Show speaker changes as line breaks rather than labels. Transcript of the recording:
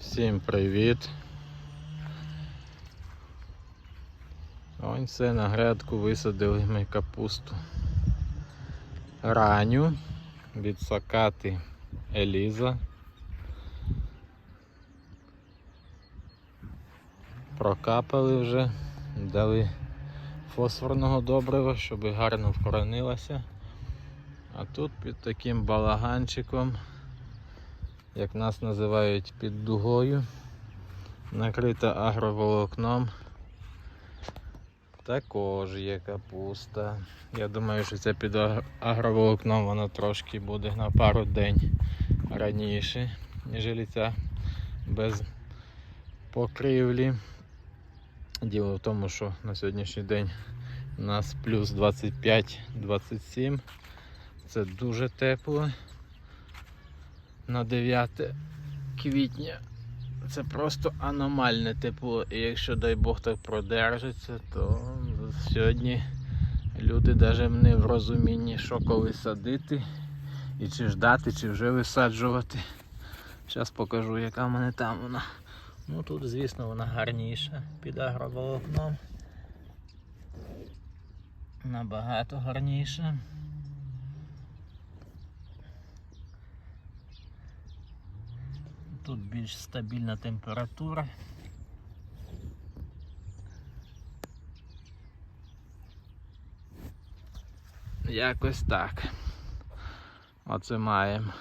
Всім привіт. Ось це на грядку висадили ми капусту. Ранню від сакати Еліза. Прокапали вже, дали фосфорного добрива, щоб гарно вкоронилася. А тут під таким балаганчиком як нас називають під дугою, накрита агроволокном. Також є капуста. Я думаю, що це під агроволокном воно трошки буде на пару день раніше, ніж ця без покривлі. Діло в тому, що на сьогоднішній день у нас плюс 25-27. Це дуже тепло на 9 квітня. Це просто аномальне тепло. І якщо дай Бог так продержиться, то сьогодні люди навіть не в розумінні, що коли садити, і чи ждати, чи вже висаджувати. Зараз покажу, яка в мене там вона. Ну тут, звісно, вона гарніша під агроволокном. Набагато гарніша. Тут більш стабільна температура. Якось так. Оце маємо.